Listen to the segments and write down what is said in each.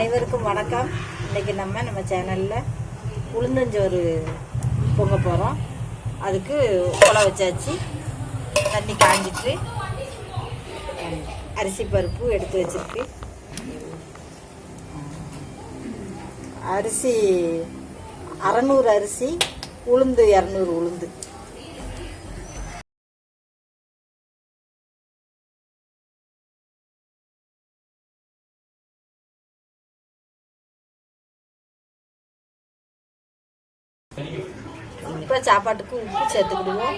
அனைவருக்கும் வணக்கம். இன்றைக்கி நம்ம நம்ம சேனலில் உளுந்தஞ்சோறு பொங்க போகிறோம் அதுக்கு உலை வச்சாச்சு. தண்ணி காஞ்சிட்டு அரிசி பருப்பு எடுத்து வச்சிருக்கு. அரிசி அறநூறு அரிசி உளுந்து இரநூறு உளுந்து. இப்போ சாப்பாட்டுக்கு உப்பு சேர்த்துக்கிடுவோம்.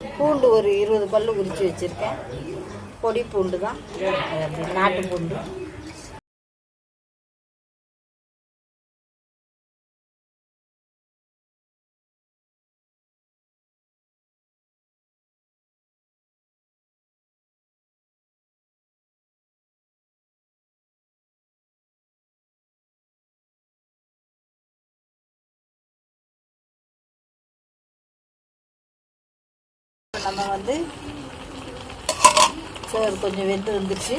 பூண்டு ஒரு இருபது பல்லு உரிச்சு வச்சுருக்கேன். பொடி பூண்டு தான் நாட்டு பூண்டு. நம்ம வந்து சோறு கொஞ்சம் வெந்து வந்துச்சு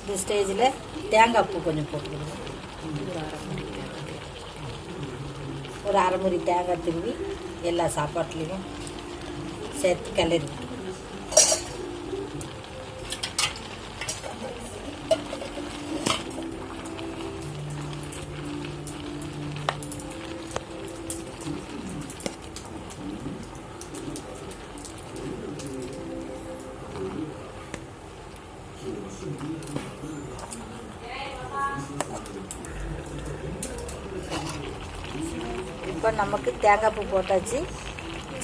இந்த ஸ்டேஜில் தேங்காய் பூ கொஞ்சம் போட்டுக்கணும் ஒரு அரை முறி தேங்காய் திரும்பி எல்லா சாப்பாட்டுலேயும் சேர்த்து கிளறி விட்டுக்கணும். இப்போ நமக்கு தேங்காய் பூ போட்டாச்சு.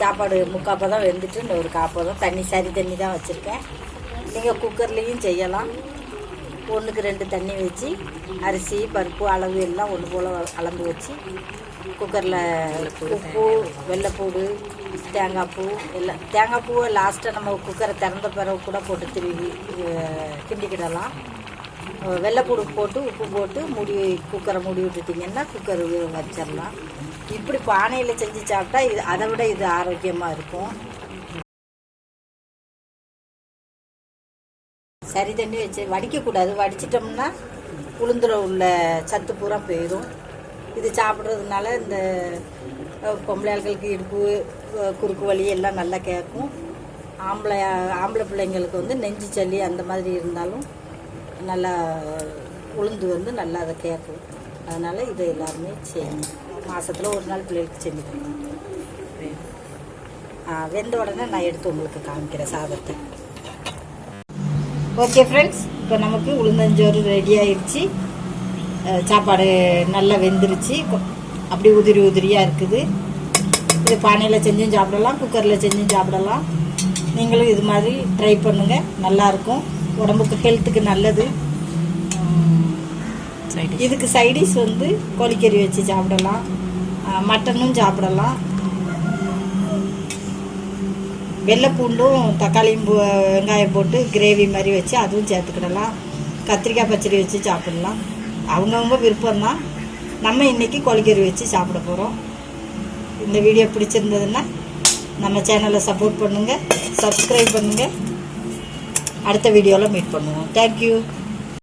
சாப்பாடு முக்காப்போ தான் வெந்துட்டு இந்த ஒரு தான் தண்ணி சரி தண்ணி தான் வச்சுருக்கேன். நீங்கள் குக்கர்லேயும் செய்யலாம். ஒன்றுக்கு ரெண்டு தண்ணி வச்சு அரிசி பருப்பு அளவு எல்லாம் ஒன்று போல் அளந்து வச்சு குக்கரில் உப்பு வெள்ளைப்பூடு தேங்காய் பூ எல்லாம் தேங்காய் பூவை லாஸ்ட்டாக நம்ம குக்கரை திறந்த பிறகு கூட போட்டு திருவி கிண்டிக்கிடலாம். வெள்ளைப்பூடு போட்டு உப்பு போட்டு மூடி குக்கரை மூடி விட்டுட்டிங்கன்னா குக்கர் வச்சிடலாம் இப்படி பானையில் செஞ்சு சாப்பிட்டா இது அதை விட இது ஆரோக்கியமாக இருக்கும். சரி தண்ணி வச்சு வடிக்கக்கூடாது வடிச்சிட்டோம்னா உளுந்துல உள்ள சத்து பூரா போயிடும் இது சாப்பிட்றதுனால இந்த பொம்பளையாள்களுக்கு இடுப்பு குறுக்கு வலி எல்லாம் நல்லா கேட்கும். ஆம்பளை ஆம்பளை பிள்ளைங்களுக்கு வந்து நெஞ்சு சளி அந்த மாதிரி இருந்தாலும் நல்லா உளுந்து வந்து நல்லா அதை கேட்கும். அதனால் இதை எல்லாருமே செய்யணும். மாதத்தில் ஒரு நாள் பிள்ளைகளுக்கு செஞ்சு கொடுக்கணும் வெந்த உடனே நான் எடுத்து உங்களுக்கு காமிக்கிறேன் சாதத்தை. ஓகே ஃப்ரெண்ட்ஸ் இப்போ நமக்கு உளுந்தஞ்சோறு ரெடி ஆயிடுச்சு. சாப்பாடு நல்லா வெந்துருச்சு. அப்படி உதிரி உதிரியாக இருக்குது. இது பானையில் செஞ்சும் சாப்பிடலாம் குக்கரில் செஞ்சும் சாப்பிடலாம். நீங்களும் இது மாதிரி ட்ரை பண்ணுங்கள் நல்லாயிருக்கும் உடம்புக்கு ஹெல்த்துக்கு நல்லது. இதுக்கு சைடிஷ் வந்து கோழிக்கறி வச்சு சாப்பிடலாம். மட்டனும் சாப்பிடலாம். வெள்ளைப்பூண்டும் தக்காளியும் பூ- வெங்காயம் போட்டு கிரேவி மாதிரி வச்சு அதுவும் சேர்த்துக்கிடலாம். கத்திரிக்காய் பச்சடி வச்சு சாப்பிடலாம். அவங்கவுங்க விருப்பம்தான். நம்ம இன்றைக்கி கோழிக்கறி வச்சு சாப்பிட போகிறோம் இந்த வீடியோ பிடிச்சிருந்ததுன்னா நம்ம சேனலை சப்போர்ட் பண்ணுங்கள் சப்ஸ்கிரைப் பண்ணுங்கள் அடுத்த வீடியோவில் மீட் பண்ணுவோம். தேங்க்யூ